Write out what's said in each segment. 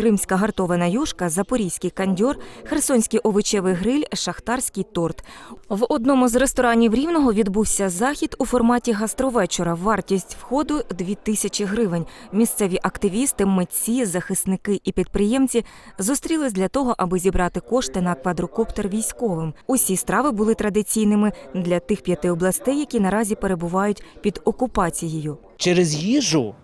кримська гартована юшка, запорізький кандьор, херсонський овочевий гриль, шахтарський торт. В одному з ресторанів Рівного відбувся захід у форматі гастровечора. Вартість входу 2 тисячі гривень. Місцеві активісти, митці, захисники і підприємці зустрілись для того, аби зібрати кошти на квадрокоптер військовим. Усі страви були традиційними для тих п'яти областей, які наразі перебувають під окупацією. через їжу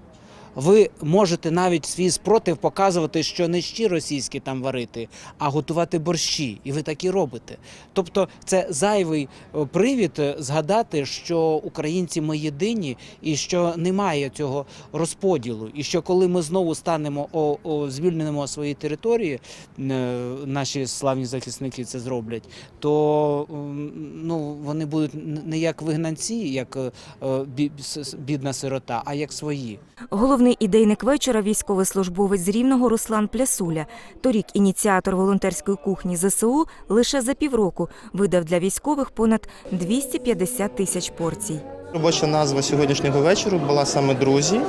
ви можете навіть свій спротив показувати, що не щі російські там варити, а готувати борщі. І ви так і робите. Тобто це зайвий е, привід е, згадати, що українці ми єдині, і що немає цього розподілу. І що коли ми знову станемо о, о, звільнимо свої території, е, наші славні захисники це зроблять, то ну, вони будуть не як вигнанці, як бідна сирота, а як свої. Головний ідейник вечора військовослужбовець з Рівного Руслан Плясуля. Торік ініціатор волонтерської кухні ЗСУ лише за півроку видав для військових понад 250 тисяч порцій. Робоча назва сьогоднішнього вечору була саме друзі.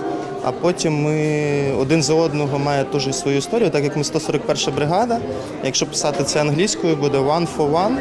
А потім ми один за одного має теж свою історію, так як ми 141 бригада. Якщо писати це англійською, буде one for one,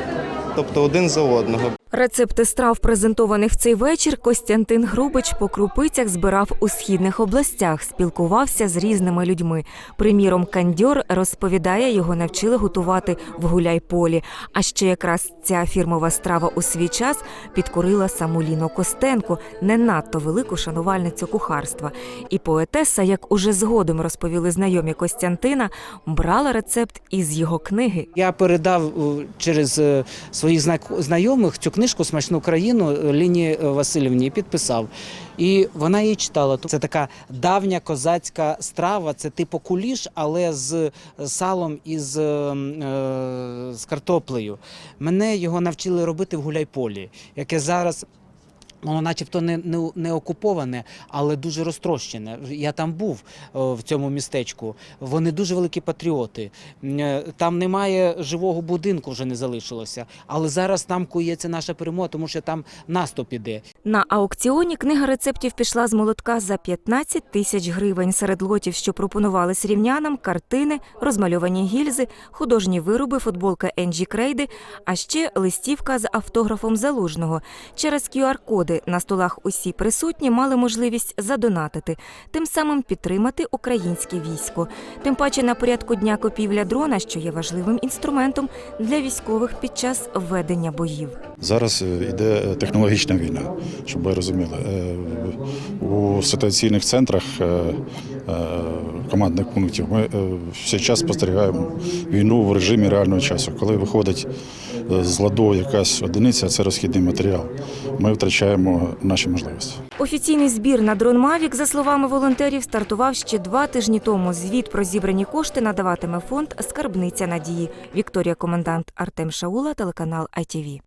тобто один за одного. Рецепти страв, презентованих в цей вечір, Костянтин Грубич по крупицях збирав у східних областях, спілкувався з різними людьми. Приміром, кандьор розповідає, його навчили готувати в гуляйполі. А ще якраз ця фірмова страва у свій час підкорила саму Ліну Костенко, не надто велику шанувальницю кухарства. І поетеса, як уже згодом розповіли знайомі Костянтина, брала рецепт із його книги. Я передав е, через е, своїх знайомих цю книжку Смачну країну е, Ліні е, Васильівні підписав. І вона її читала. Це така давня козацька страва, це типу куліш, але з салом і з, е, е, з картоплею. Мене його навчили робити в гуляйполі, яке зараз. Воно начебто не, не, не окуповане, але дуже розтрощене. Я там був о, в цьому містечку. Вони дуже великі патріоти. Е, Там немає живого будинку, вже не залишилося. Але зараз там кується наша перемога, тому що там наступ іде. На аукціоні книга рецептів пішла з молотка за 15 тисяч гривень. Серед лотів, що пропонувались рівнянам, картини, розмальовані гільзи, художні вироби, футболка Енджі Крейди, а ще листівка з автографом залужного. Через На столах усі присутні мали можливість задонатити, тим самим підтримати українське військо. Тим паче на порядку дня купівля дрона, що є важливим інструментом для військових під час ведення боїв. Зараз е, йде е, технологічна війна, щоб ви розуміли. Е, У ситуаційних центрах е, е, командних пунктів ми е, все час спостерігаємо війну в режимі реального часу. Коли виходить е, з ладу якась одиниця, це розхідний матеріал. Ми втрачаємо наші можливості. Офіційний збір на дрон Мавік, за словами волонтерів, стартував ще два тижні тому. Звіт про зібрані кошти надаватиме фонд Скарбниця надії. Вікторія Комендант Артем Шаула, телеканал ITV.